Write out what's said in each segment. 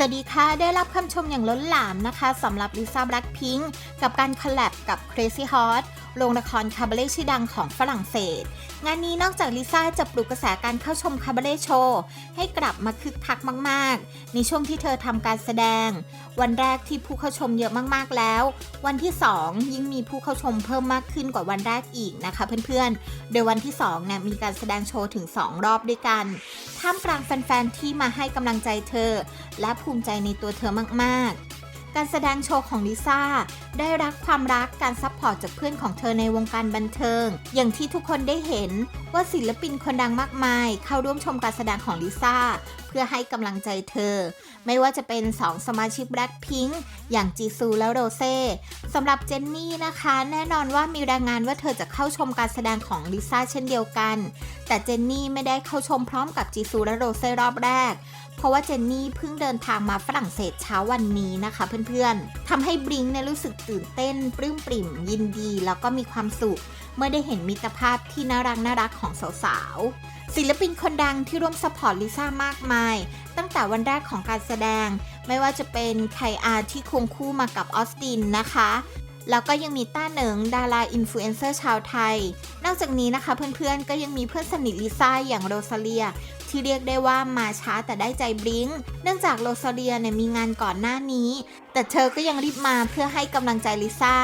สวัสดีค่ะ ได้รับคำชมอย่างล้นหลามนะคะสำหรับลิซ่าแบล็คพิงกับการคอลแลบกับ Crazy Hot โรงละครคาบาเล่ชื่อดังของฝรั่งเศส งานนี้นอกจากลิซ่าจะปลุกกระแสการเข้าชมคาบาเล่โชว์ให้กลับมาคึกคักมาก ๆ ในช่วงที่เธอทำการแสดง วันแรกที่ผู้เข้าชมเยอะมาก ๆ แล้ว วันที่ 2 ยิ่งมีผู้เข้าชมเพิ่มมากขึ้นกว่าวันแรกอีกนะคะเพื่อน ๆ โดยวันที่2เนี่ยมีการแสดงโชว์ถึง 2 รอบด้วยกัน ท่ามกลางแฟน ๆ ที่มาให้กำลังใจเธอ และภูมิใจในตัวเธอมาก ๆ การแสดงโชว์ของลิซ่าได้รับความรักการซัพพอร์ตจากเพื่อนของเธอในวงการบันเทิง อย่างที่ทุกคนได้เห็นว่าศิลปินคนดังมากมาย เข้าร่วมชมการแสดงของลิซ่าเพื่อให้กำลังใจเธอ ไม่ว่าจะเป็น 2 สมาชิก Blackpink อย่างจีซูและโรเซ่สำหรับเจนนี่นะคะ แน่นอนว่ามีรายงานว่าเธอจะเข้าชมการแสดงของลิซ่าเช่นเดียวกัน แต่เจนนี่ไม่ได้เข้าชมพร้อมกับจีซูและโรเซ่รอบแรกเพราะว่าเจนนี่เพิ่งเดินทางมาฝรั่งเศสเช้าวันนี้นะคะเพื่อนๆทำให้บริงเนี่ยรู้สึกตื่นเต้น ปลื้มปริ่ม ยินดี แล้วก็มีความสุข เมื่อได้เห็นมิตรภาพที่น่ารักน่ารักของสาวๆ ศิลปินคนดังที่ร่วมสปอร์ตลิซ่ามากมาย ตั้งแต่วันแรกของการแสดง ไม่ว่าจะเป็นไคอาที่ควงคู่มากับออสตินนะคะ แล้วก็ยังมีต้าเหนิงดาราอินฟลูเอนเซอร์ชาวไทย นอกจากนี้นะคะเพื่อนๆก็ยังมีเพื่อนสนิทลิซ่าอย่างโรซาเลียที่เรียกได้ว่ามาช้าแต่ได้ใจบลิงก์เนื่องจากโรซาเลียเนี่ยมีงานก่อนหน้านี้ แต่เธอก็ยังรีบมาเพื่อให้กำลังใจลิซ่า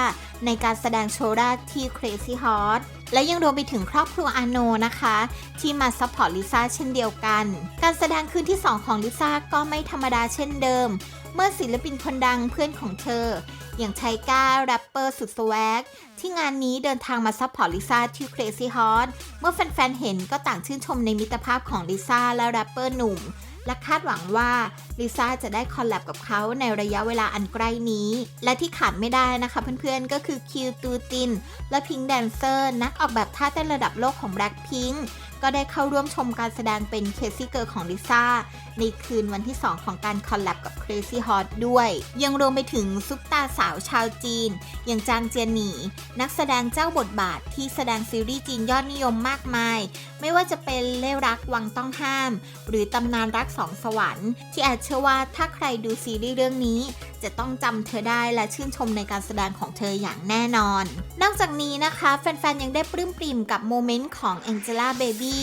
ในการแสดงโชว์แรกที่ Crazy Hot และยังรวมไปถึงครอบครัวอาโนนะคะ ที่มาซัพพอร์ตลิซ่าเช่นเดียวกัน การแสดงคืนที่ 2 ของลิซ่าก็ไม่ธรรมดาเช่นเดิม เมื่อศิลปินคนดังเพื่อนของเธอ อย่างไชก้าแรปเปอร์สุดสวกที่งานนี้เดินทางมาซัพพอร์ตลิซ่าที่ Crazy Hot เมื่อแฟนๆเห็นก็ต่างชื่นชมในมิตรภาพของลิซ่าและแรปเปอร์หนุ่ม และคาดหวังว่าลิซ่าจะได้คอลแลบกับเขาในระยะเวลาอันใกล้นี้ และที่ขาดไม่ได้นะคะเพื่อนๆ ก็คือคิวตูติน และพิงแดนเซอร์ นักออกแบบท่าเต้นระดับโลกของแบล็คพิง ก็ได้เข้าร่วมชมการแสดงเป็นเคซี่เกิร์ของลิซ่าในคืนวันที่ 2 ของการคอลแลบกับ Crazy Hot ด้วย ยังรวมไปถึงซุปตาสาวชาวจีน อย่างจางเจียนหนีนักแสดงเจ้าบทบาทที่แสดงซีรีส์จีนยอดนิยมมากมาย ไม่ว่าจะเป็นเล่รักวังต้องห้าม หรือตำนานรักสองสวรรค์ ที่แอดเชื่อว่าถ้าใครดูซีรีส์เรื่องนี้ จะต้องจำเธอได้และชื่นชมในการแสดงของเธออย่างแน่นอน นอกจากนี้นะคะ แฟนๆ ยังได้ปลื้มปริ่มกับโมเมนต์ของ Angela Baby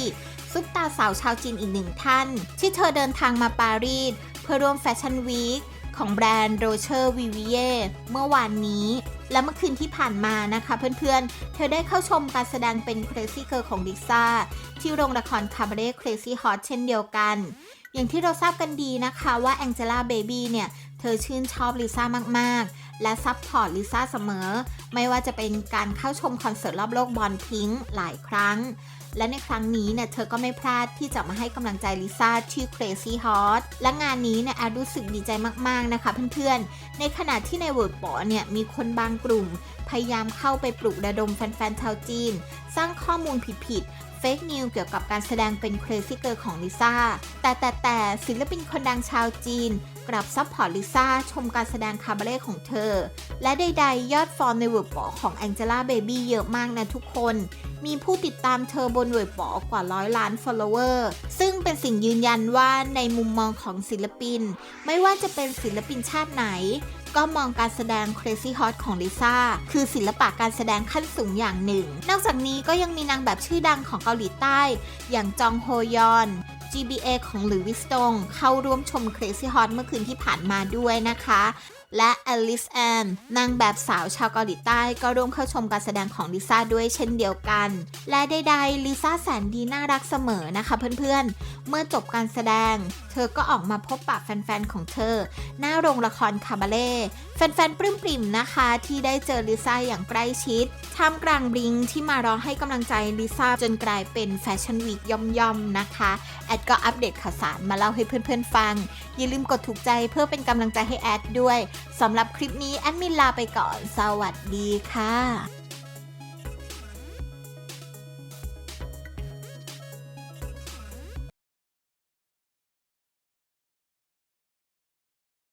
ซุปตาสาวชาวจีนอีกหนึ่งท่าน ที่เธอเดินทางมาปารีสเพื่อร่วมแฟชั่นวีคของแบรนด์โรเชอร์วิวิเยเมื่อวานนี้ และเมื่อคืนที่ผ่านมานะคะเพื่อนๆ เธอได้เข้าชมการแสดงเป็น Crazy Girl ของลิซ่าที่โรงละครคาบาเร่ Crazy Hot เช่นเดียวกัน อย่างที่เราทราบกันดีนะคะว่า Angela Baby เนี่ย เธอชื่นชอบลิซ่ามาก ๆ และซัพพอร์ตลิซ่าเสมอ ไม่ว่าจะเป็นการเข้าชมคอนเสิร์ตรอบโลกบอลพิงค์หลายครั้ง และในครั้งนี้เนี่ยเธอก็ไม่พลาดที่จะมาให้กำลังใจลิซ่าที่ Crazy Hot และงานนี้เนี่ยแอดรู้สึกดีใจมาก ๆ นะคะเพื่อน ๆ ในขณะที่ในเวิร์ดบอเนี่ยมีคนบางกลุ่ม พยายามเข้าไปปลุกระดมแฟนๆชาวจีน สร้างข้อมูลผิดๆเฟกนิวเกี่ยวกับการแสดงเป็น Crazy Girl ของลิซ่า แต่แต่แต่ศิลปินคนดังชาวจีน กลับซัพพอร์ตลิซ่าชมการแสดงคาบาเร่ของเธอ และใดๆ ยอดฟอลในเวิร์ดบอของ Angela Baby เยอะมากนะทุกคน มีผู้ติดตามเธอบนเว็บบอกว่าร้อยล้าน follower ซึ่งเป็นสิ่งยืนยันว่าในมุมมองของศิลปิน ไม่ว่าจะเป็นศิลปินชาติไหน ก็มองการแสดง Crazy Hot ของลิซ่าคือศิลปะการแสดงขั้นสูงอย่างหนึ่ง นอกจากนี้ก็ยังมีนางแบบชื่อดังของเกาหลีใต้ อย่างจองโฮยอน GBA ของหลุยส์วิสตงเข้าร่วมชม Crazy Hot เมื่อคืนที่ผ่านมาด้วยนะคะ และอลิสแอนนางแบบสาวชาวเกาหลีใต้ก็ร่วมเข้าชมการแสดงของลิซ่าด้วยเช่นเดียวกัน และใดๆลิซ่าแสนดีน่ารักเสมอนะคะเพื่อนๆ เมื่อจบการแสดง เธอก็ออกมาพบปะแฟนๆ ของเธอ หน้าโรงละครคาบาเล่แฟนๆ ปลื้มปริ่มนะคะที่ได้เจอลิซ่าอย่างใกล้ชิดท่ามกลางบลิงที่มารอให้กำลังใจลิซ่าจนกลายเป็นแฟชั่นวีคย่อมๆนะคะ แอดก็อัปเดตข่าวสารมาเล่าให้เพื่อนๆ ฟัง อย่าลืมกดถูกใจเพื่อเป็นกำลังใจให้แอดด้วยสำหรับคลิปนี้แอดมินลาไปก่อน สวัสดีค่ะ